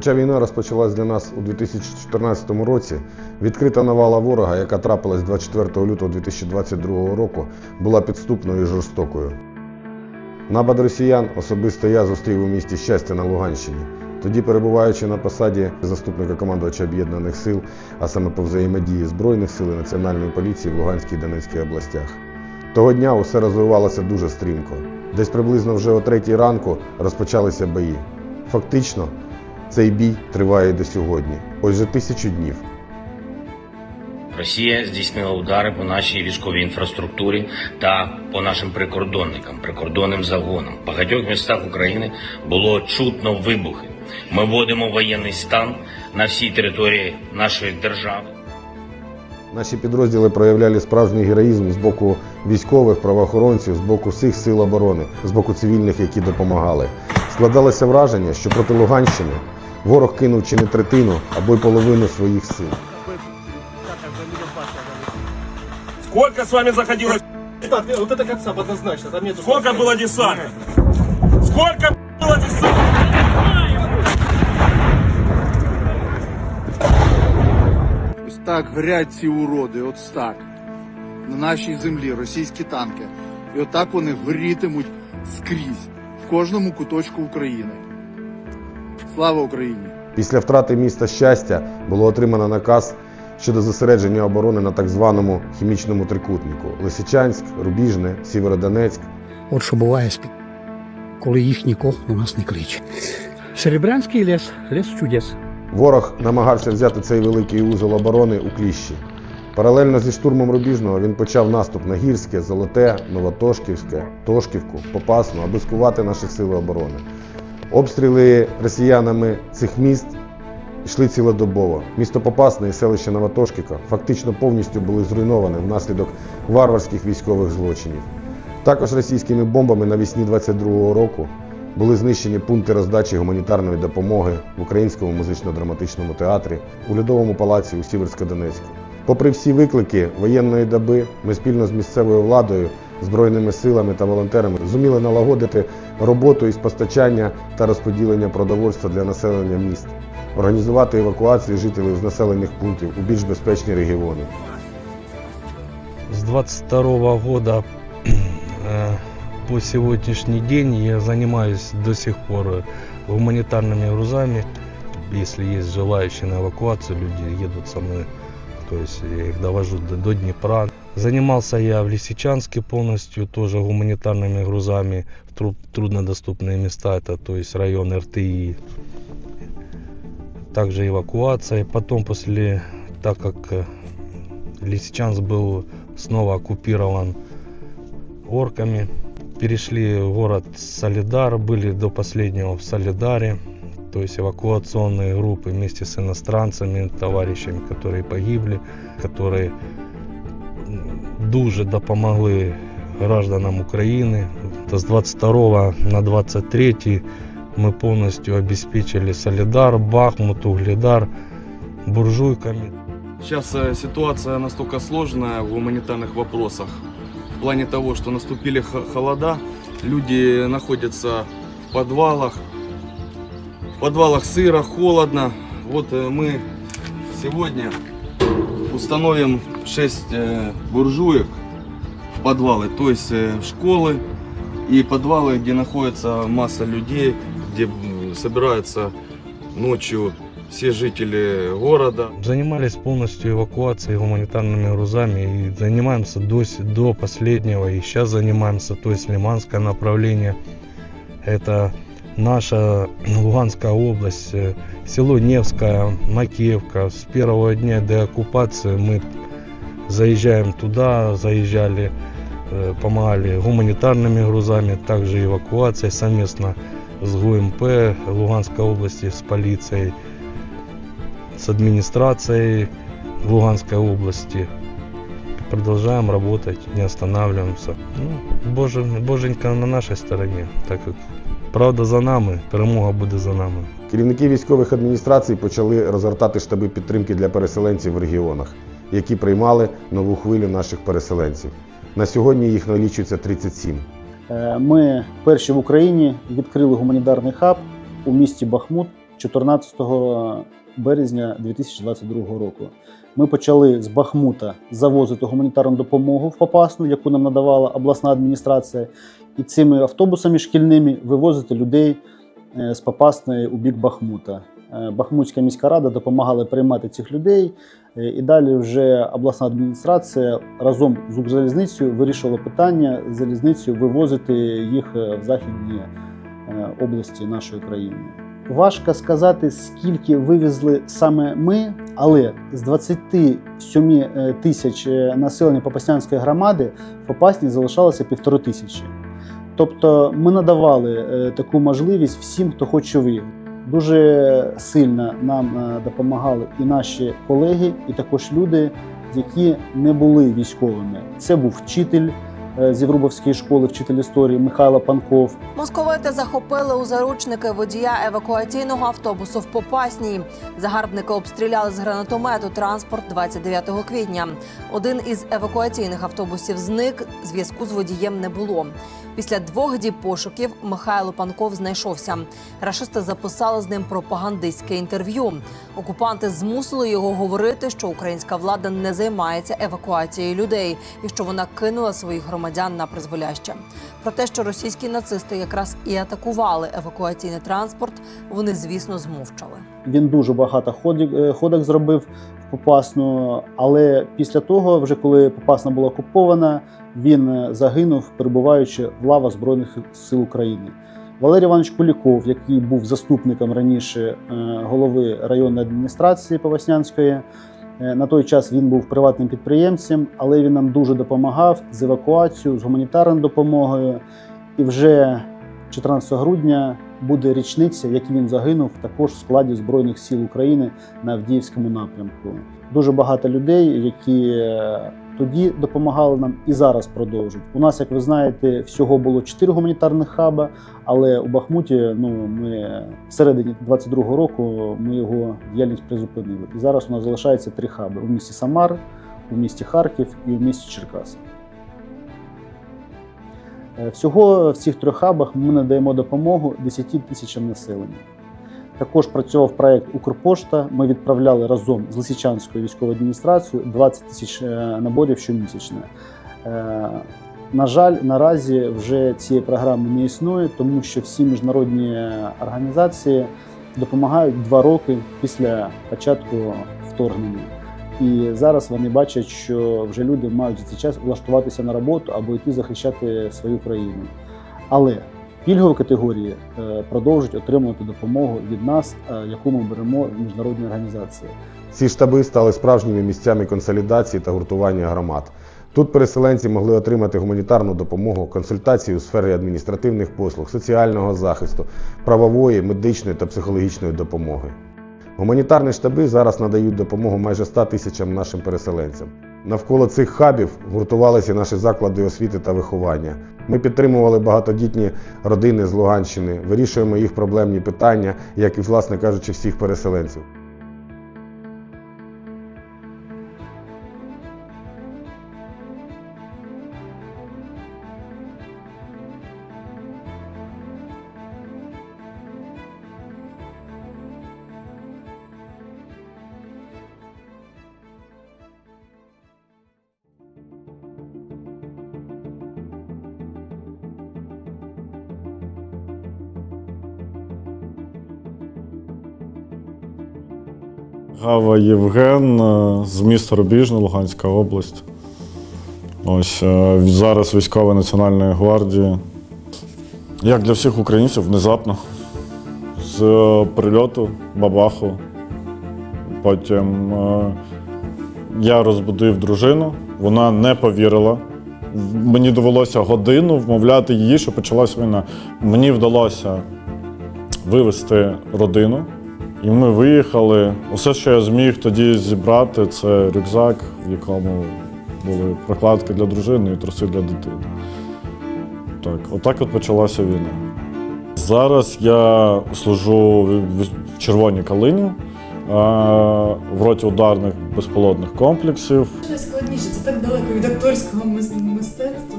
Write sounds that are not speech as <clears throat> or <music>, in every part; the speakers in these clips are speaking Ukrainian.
Хоча війна розпочалась для нас у 2014 році, відкрита навала ворога, яка трапилась 24 лютого 2022 року, була підступною і жорстокою. Напад росіян особисто я зустрів у місті щастя на Луганщині. Тоді, перебуваючи на посаді заступника командувача об'єднаних сил, а саме по взаємодії Збройних сил і Національної поліції в Луганській і Донецькій областях. Того дня усе розвивалося дуже стрімко. Десь приблизно вже о третій ранку розпочалися бої. Фактично, цей бій триває до сьогодні. Ось вже тисячу днів. Росія здійснила удари по нашій військовій інфраструктурі та по нашим прикордонникам, прикордонним загонам. В багатьох містах України було чутно вибухи. Ми вводимо воєнний стан на всій території нашої держави. Наші підрозділи проявляли справжній героїзм з боку військових, правоохоронців, з боку всіх сил оборони, з боку цивільних, які допомагали. Складалося враження, що проти Луганщини ворог кинув чи не третину або й половину своїх сил. Сколько с вами заходило? Так, вот это как сам однозначно. Там нету Сколько было десанта? Сколько было десанта? Ось так горять ці уроди, от так. На нашій землі російські танки. І отак вони горітимуть скрізь, в кожному куточку України. Слава Україні! Після втрати міста щастя було отримано наказ щодо зосередження оборони на так званому хімічному трикутнику Лисичанськ, Рубіжне, Сєвєродонецьк. От що буває, коли їх нікого у нас не кличе. Серебрянський ліс, ліс чудес. Ворог намагався взяти цей великий узел оборони у кліщі. Паралельно зі штурмом Рубіжного він почав наступ на Гірське, Золоте, Новотошківське, Тошківку, Попасну, аби скувати наші сили оборони. Обстріли росіянами цих міст йшли цілодобово. Місто Попасне і селище Новотошківка фактично повністю були зруйновані внаслідок варварських військових злочинів. Також російськими бомбами навесні 22-го року були знищені пункти роздачі гуманітарної допомоги в Українському музично-драматичному театрі, у Льодовому палаці у Сіверсько-Донецьку. Попри всі виклики воєнної доби, ми спільно з місцевою владою, збройними силами та волонтерами зуміли налагодити роботу із постачання та розподілення продовольства для населення міст, організувати евакуацію жителів з населених пунктів у більш безпечні регіони. С 22 года <clears throat> э, по сегодняшний день я занимаюсь до сих пор гуманитарными грузами. Если есть желающие на эвакуацию, люди едут со мной. То есть я их довожу до, до Днепра. Занимался я в Лисичанске полностью тоже гуманитарными грузами в тру- труднодоступные места. Это то есть район РТИ. Также эвакуация. Потом после, так как э, Лисичанск был снова оккупирован орками. Перешли в город Солидар, были до последнего в Солидаре. То есть эвакуационные группы вместе с иностранцами, товарищами, которые погибли, которые дуже допомогли гражданам України. Та З 22 на 23 мы полностью обеспечили Солидар, Бахмут, Угледар буржуйками. Сейчас ситуация настолько сложная в гуманитарных вопросах. В плане того, что наступили холода, люди находятся в подвалах. В подвалах сыро, холодно. Вот мы сегодня установим 6 буржуек в подвалы, то есть э, в школы и подвалы, где находится масса людей, где собираются ночью все жители города. Занимались полностью эвакуацией гуманитарными грузами и занимаемся до, до последнего. И сейчас занимаемся, то есть Лиманское направление. Это наша Луганская область, э, село Невское, Макеевка. С первого дня до оккупации мы заезжаем туда, заезжали, э, помогали гуманитарными грузами, также эвакуацией совместно с ГУМП Луганской области, с полицией с администрацией Луганской области. Продолжаем работать, не останавливаемся. Ну, Боже, Боженька на нашей стороне, так как правда за нами, перемога буде за нами. Керівники військових адміністрацій почали розгортати штаби підтримки для переселенців в регіонах, які приймали нову хвилю наших переселенців. На сьогодні їх налічується 37. Е, Ми перші в Україні відкрили гуманітарний хаб у місті Бахмут, 14 березня 2022 року. Ми почали з Бахмута завозити гуманітарну допомогу в Попасну, яку нам надавала обласна адміністрація, і цими автобусами шкільними вивозити людей е, з Попасної у бік Бахмута. Е, Бахмутська міська рада допомагала приймати цих людей, е, і далі вже обласна адміністрація разом з Укрзалізницею вирішувала питання з залізницею вивозити їх в західні області нашої країни. Важко сказати, скільки вивезли саме ми, але з 27 е, тисяч е, населення Попаснянської громади в Попасні залишалося півтори тисячі. Тобто ми надавали е, таку можливість всім, хто хоче виїхати. Дуже сильно нам допомагали і наші колеги, і також люди, які не були військовими. Це був вчитель е, з школи, вчитель історії Михайло Панков. Московити захопили у заручники водія евакуаційного автобусу в Попасній. Загарбники обстріляли з гранатомету транспорт 29 квітня. Один із евакуаційних автобусів зник. Зв'язку з водієм не було. Після двох діб пошуків Михайло Панков знайшовся. Рашисти записали з ним пропагандистське інтерв'ю. Окупанти змусили його говорити, що українська влада не займається евакуацією людей і що вона кинула своїх громадян на призволяще. Про те, що російські нацисти якраз і атакували евакуаційний транспорт, вони звісно змовчали. Він дуже багато ходів- е, ходок зробив в Попасну, але після того, вже коли Попасна була окупована, він е, загинув, перебуваючи в лава Збройних сил України. Валерій Іванович Куліков, який був заступником раніше е, голови районної адміністрації Попаснянської, е, на той час він був приватним підприємцем, але він нам дуже допомагав з евакуацією, з гуманітарною допомогою. І вже 14 грудня буде річниця, як він загинув також в складі Збройних сил України на Авдіївському напрямку. Дуже багато людей, які е, тоді допомагали нам і зараз продовжують. У нас, як ви знаєте, всього було 4 гуманітарних хаба, але у Бахмуті ну ми всередині 22-го року ми його діяльність призупинили. І зараз у нас залишається три хаби у місті Самар, у місті Харків і у місті Черкаси. Е, Всього в цих трьох хабах ми надаємо допомогу 10 тисячам населення. Також працював проект Укрпошта. Ми відправляли разом з Лисичанською військовою адміністрацією 20 тисяч е, наборів щомісячно. Е, На жаль, наразі вже цієї програми не існує, тому що всі міжнародні організації допомагають два роки після початку вторгнення. І зараз вони бачать, що вже люди мають за цей час влаштуватися на роботу або йти захищати свою країну. Але пільгові категорії е, продовжують отримувати допомогу від нас, е, яку ми беремо в міжнародні організації. Ці штаби стали справжніми місцями консолідації та гуртування громад. Тут переселенці могли отримати гуманітарну допомогу, консультації у сфері адміністративних послуг, соціального захисту, правової, медичної та психологічної допомоги. Гуманітарні штаби зараз надають допомогу майже 100 тисячам нашим переселенцям. Навколо цих хабів гуртувалися наші заклади освіти та виховання. Ми підтримували багатодітні родини з Луганщини, вирішуємо їх проблемні питання, як і, власне кажучи, всіх переселенців. Гава Євген е, з міста Рубіжне, Луганська область. Ось е, зараз військовий Національної гвардії. Як для всіх українців, внезапно. З е, прильоту, бабаху. Потім я розбудив дружину, вона не повірила. Мені довелося годину вмовляти її, що почалась війна. Мені вдалося вивезти родину. І ми виїхали. Усе, що я зміг тоді зібрати, це рюкзак, в якому були прокладки для дружини і труси для дитини. Так, отак от почалася війна. Зараз я служу в Червоній калині в роті ударних безполотних комплексів. Що Найскладніше це так далеко від акторського мис- мистецтва.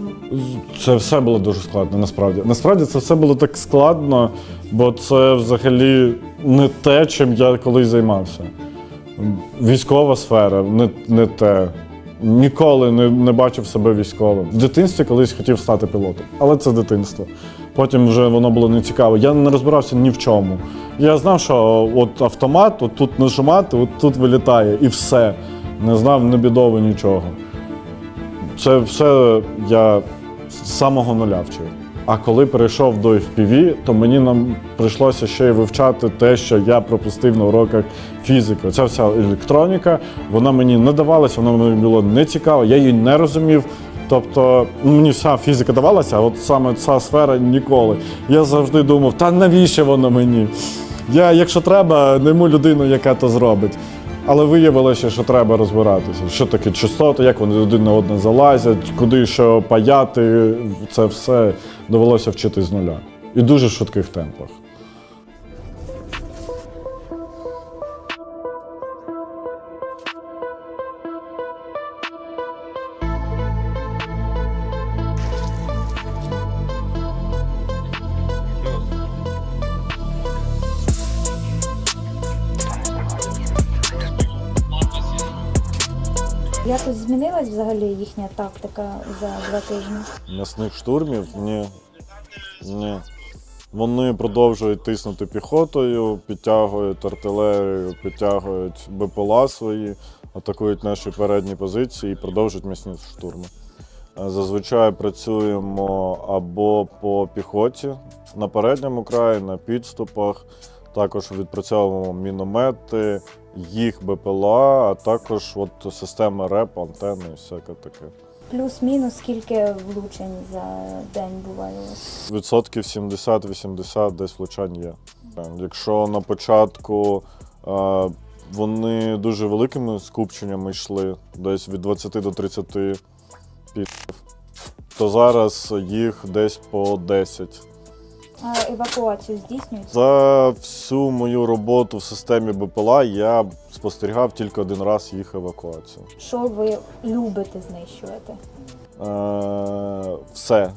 Це все було дуже складно, насправді. Насправді це все було так складно, бо це взагалі не те, чим я колись займався. Військова сфера, не, не те. Ніколи не, не бачив себе військовим. В дитинстві колись хотів стати пілотом, але це дитинство. Потім вже воно було нецікаво. Я не розбирався ні в чому. Я знав, що от автомат, от тут нажимати, от тут вилітає, і все. Не знав ні бідови, нічого. Це все я з самого нуля вчив. А коли перейшов до FPV, то мені нам прийшлося ще й вивчати те, що я пропустив на уроках фізики. Ця вся електроніка, вона мені не давалася, вона мені було не цікаво, я її не розумів. Тобто ну, мені вся фізика давалася, а от саме ця сфера ніколи. Я завжди думав, та навіщо воно мені? Я, якщо треба, найму людину, яка то зробить. Але виявилося, що треба розбиратися, що таке частоти, як вони один на одне залазять, куди що паяти, це все довелося вчити з нуля. І дуже швидких темпах. Їхня тактика за два тижні? М'ясних штурмів ні. Ні. Вони продовжують тиснути піхотою, підтягують артилерію, підтягують БПЛА свої, атакують наші передні позиції і продовжують м'ясні штурми. Е, Зазвичай працюємо або по піхоті на передньому краї, на підступах. Також відпрацьовуємо міномети, їх БПЛА, а також от система РЕП, антенни і всяке таке. Плюс-мінус скільки влучень за день буває у вас? Відсотків 70-80 десь влучань є. Якщо на початку е, вони дуже великими скупченнями йшли, десь від 20 до 30 пів, то зараз їх десь по 10. Евакуацію здійснюють? За всю мою роботу в системі БПЛА я спостерігав тільки один раз їх евакуацію. Що ви любите знищувати? Е, все.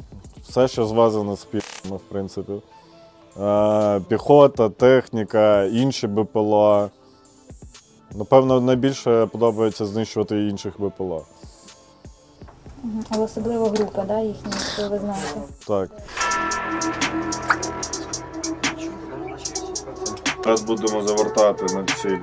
Все, що зв'язано з піхотами, в принципі. Е, піхота, техніка, інші БПЛА. Напевно, найбільше подобається знищувати інших БПЛА. Мгм. Але особливо група, да, їхні, що ви знаєте? Так. Зараз будемо завертати на ціль.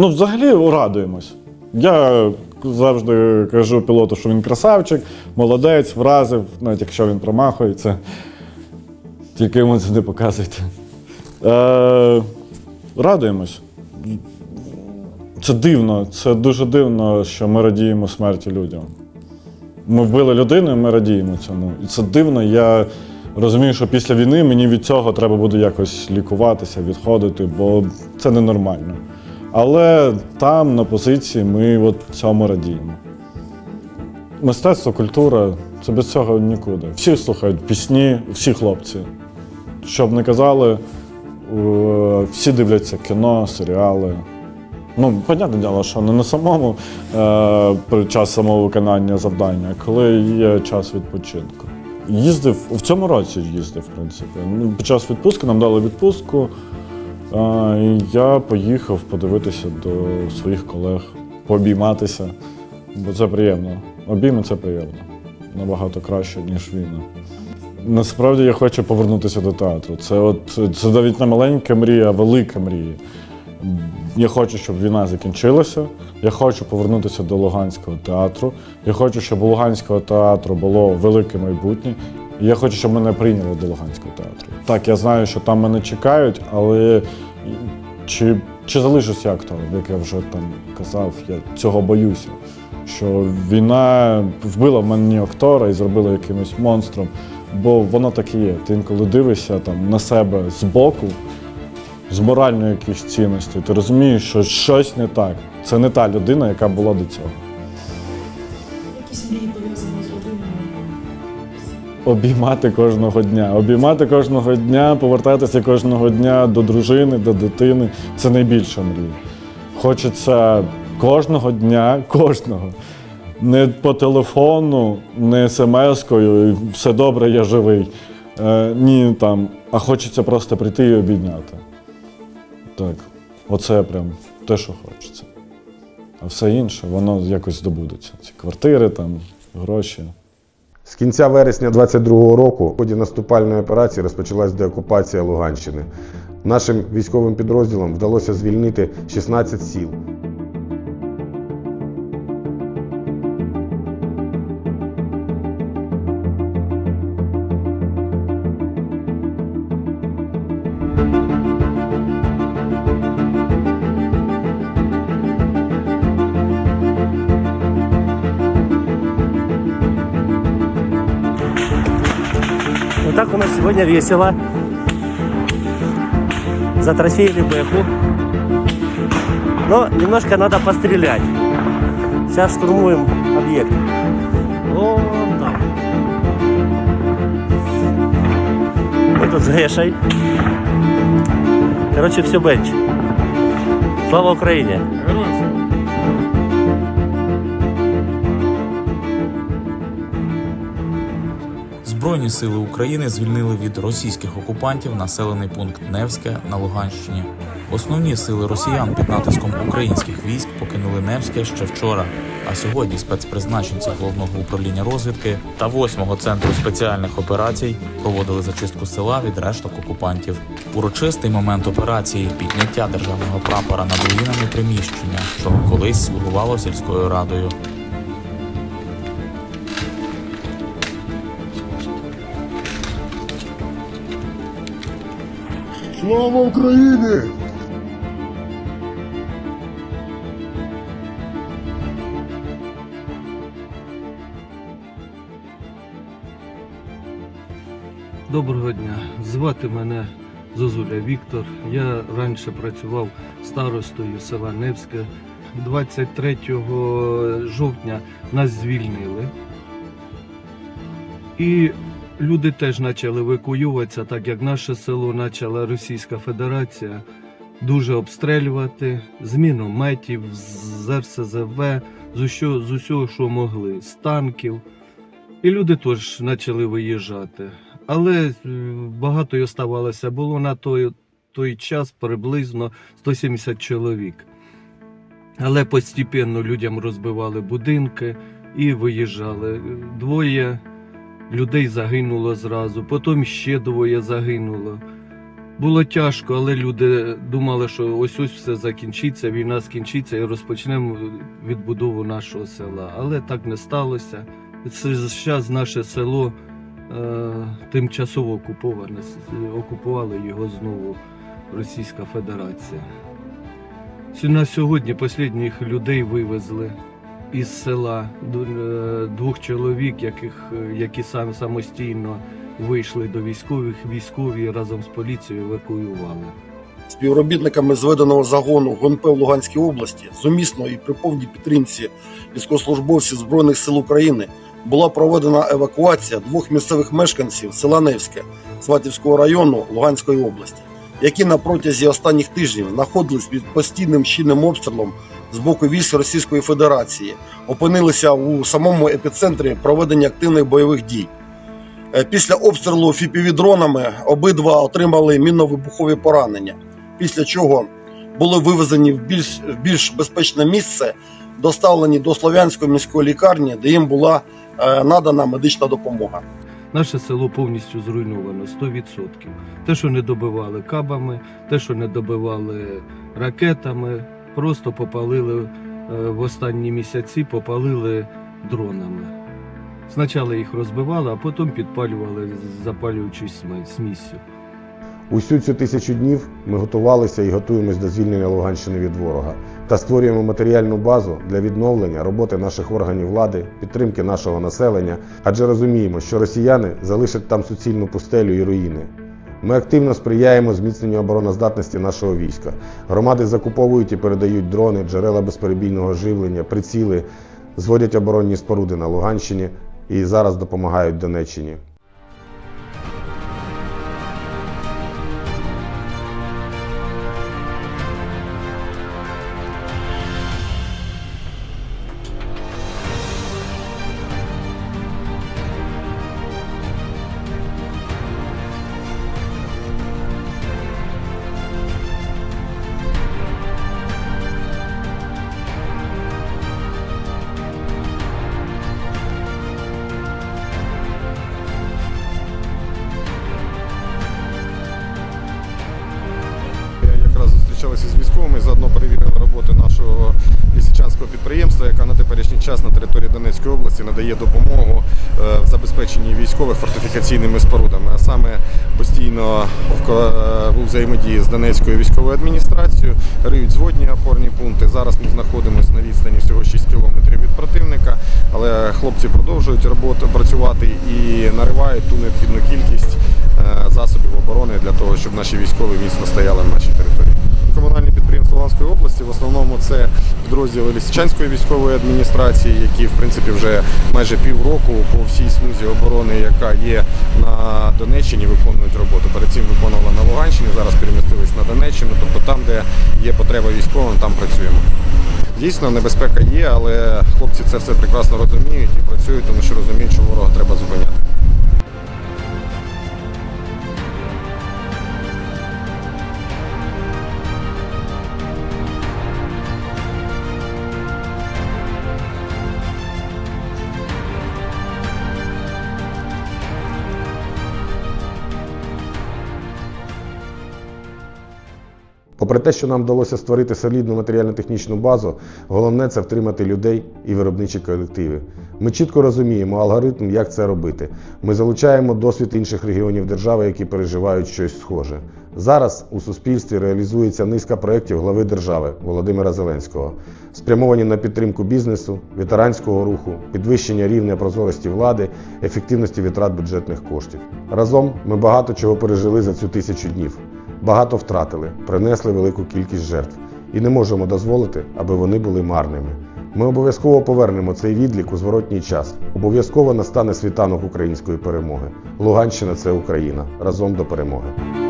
Ну, взагалі радуємось. Я завжди кажу пілоту, що він красавчик, молодець, вразив, навіть якщо він промахується. Тільки йому це не показуйте. Е, радуємось. Це дивно, це дуже дивно, що ми радіємо смерті людям. Ми вбили людину, і ми радіємо цьому. І це дивно. Я розумію, що після війни мені від цього треба буде якось лікуватися, відходити, бо це ненормально. Але там, на позиції, ми от цьому радіємо. Мистецтво, культура це без цього нікуди. Всі слухають пісні, всі хлопці. Що б не казали, е, всі дивляться кіно, серіали. Ну, понятне діло, що не на самому е, при час самого виконання завдання, а коли є час відпочинку. Їздив в цьому році їздив, в принципі. Під час відпустки нам дали відпустку. Я поїхав подивитися до своїх колег, пообійматися, бо це приємно. Обійми це приємно. Набагато краще, ніж війна. Насправді я хочу повернутися до театру. Це от це навіть не маленька мрія, а велика мрія. Я хочу, щоб війна закінчилася. Я хочу повернутися до Луганського театру. Я хочу, щоб у Луганського театру було велике майбутнє. Я хочу, щоб мене прийняли до Луганського театру. Так, я знаю, що там мене чекають, але чи, чи залишуся я актором, як я вже там казав, я цього боюся. Що війна вбила в мені актора і зробила якимось монстром. Бо воно так і є. Ти інколи дивишся там на себе збоку, з моральної якихось цінності. Ти розумієш, що щось не так. Це не та людина, яка була до цього. Якісь мрії з. Обіймати кожного дня. Обіймати кожного дня, повертатися кожного дня до дружини, до дитини це найбільша мрія. Хочеться кожного дня, кожного. Не по телефону, не смс-кою, все добре, я живий. Е, ні, там, а хочеться просто прийти і обійняти. Так, оце прям те, що хочеться. А все інше, воно якось здобудеться. Ці квартири, там, гроші. З кінця вересня 22-го року в ході наступальної операції розпочалась деокупація Луганщини. Нашим військовим підрозділам вдалося звільнити 16 сіл. Сегодня весело. Затрофеили Бэху. Но немножко надо пострелять. Сейчас штурмуем объект. Вон там. Мы тут с Гешей. Короче, все бенч. Слава Украине! Збройні сили України звільнили від російських окупантів населений пункт Невське на Луганщині. Основні сили росіян під натиском українських військ покинули Невське ще вчора. А сьогодні спецпризначенці головного управління розвідки та 8-го центру спеціальних операцій проводили зачистку села від решток окупантів. Урочистий момент операції підняття державного прапора над руїнами приміщення, що колись слугувало сільською радою. Слава Україні! Доброго дня. Звати мене Зозуля Віктор. Я раніше працював старостою села Невське. 23 жовтня нас звільнили. І люди теж почали евакуюватися, так як наше село почала Російська Федерація дуже обстрілювати з мінометів, з РСЗВ, з усього, з усього, що могли, з танків. І люди теж почали виїжджати. Але е, багато й оставалося. Було на той, той час приблизно 170 чоловік. Але постепенно людям розбивали будинки і виїжджали. Двоє людей загинуло зразу, потім ще двоє загинуло. Було тяжко, але люди думали, що ось ось все закінчиться, війна скінчиться і розпочнемо відбудову нашого села. Але так не сталося. Це зараз наше село е, тимчасово окуповане. Окупували його знову Російська Федерація. На сьогодні останніх людей вивезли із села е, двох чоловік, яких, е, які сам самостійно вийшли до військових, військові разом з поліцією евакуювали. Співробітниками зведеного загону ГУНП в Луганській області зумісно і при повній підтримці військовослужбовців Збройних сил України була проведена евакуація двох місцевих мешканців села Невське Сватівського району Луганської області, які на протязі останніх тижнів знаходились під постійним щільним обстрілом з боку військ Російської Федерації, опинилися у самому епіцентрі проведення активних бойових дій. Е, Після обстрілу фіпіві-дронами обидва отримали мінно-вибухові поранення, після чого були вивезені в більш, в більш безпечне місце, доставлені до Слов'янської міської лікарні, де їм була е, надана медична допомога. Наше село повністю зруйновано 100%. Те, що не добивали кабами, те, що не добивали ракетами, просто попалили е, в останні місяці, попалили дронами. Спочатку їх розбивали, а потім підпалювали запалюючись смі- сміссю. Усю цю тисячу днів ми готувалися і готуємось до звільнення Луганщини від ворога та створюємо матеріальну базу для відновлення роботи наших органів влади, підтримки нашого населення, адже розуміємо, що росіяни залишать там суцільну пустелю і руїни. Ми активно сприяємо зміцненню обороноздатності нашого війська. Громади закуповують і передають дрони, джерела безперебійного живлення, приціли, зводять оборонні споруди на Луганщині і зараз допомагають Донеччині. Якраз з військовими, заодно перевірили роботу нашого лісичанського підприємства, яка на теперішній час на території Донецької області надає допомогу е, в забезпеченні військових фортифікаційними спорудами, а саме постійно е, у взаємодії з Донецькою військовою адміністрацією, риють зводні опорні пункти. Зараз ми знаходимося на відстані всього 6 кілометрів від противника, але хлопці продовжують роботу працювати і наривають ту необхідну кількість е, засобів оборони для того, щоб наші військові міцно стояли в нашій території. Комунальні підприємства Луганської області в основному це підрозділи Лисичанської військової адміністрації, які в принципі вже майже півроку по всій смузі оборони, яка є на Донеччині, виконують роботу. Перед цим виконували на Луганщині, зараз перемістились на Донеччину. Тобто там, де є потреба військовим, там працюємо. Дійсно, небезпека є, але хлопці це все прекрасно розуміють і працюють, тому що розуміють, що ворога треба зупиняти. Попри те, що нам вдалося створити солідну матеріально-технічну базу, головне це втримати людей і виробничі колективи. Ми чітко розуміємо алгоритм, як це робити. Ми залучаємо досвід інших регіонів держави, які переживають щось схоже. Зараз у суспільстві реалізується низка проєктів глави держави Володимира Зеленського, спрямовані на підтримку бізнесу, ветеранського руху, підвищення рівня прозорості влади, ефективності витрат бюджетних коштів. Разом ми багато чого пережили за цю тисячу днів. Багато втратили, принесли велику кількість жертв і не можемо дозволити, аби вони були марними. Ми обов'язково повернемо цей відлік у зворотній час. Обов'язково настане світанок української перемоги. Луганщина це Україна. Разом до перемоги.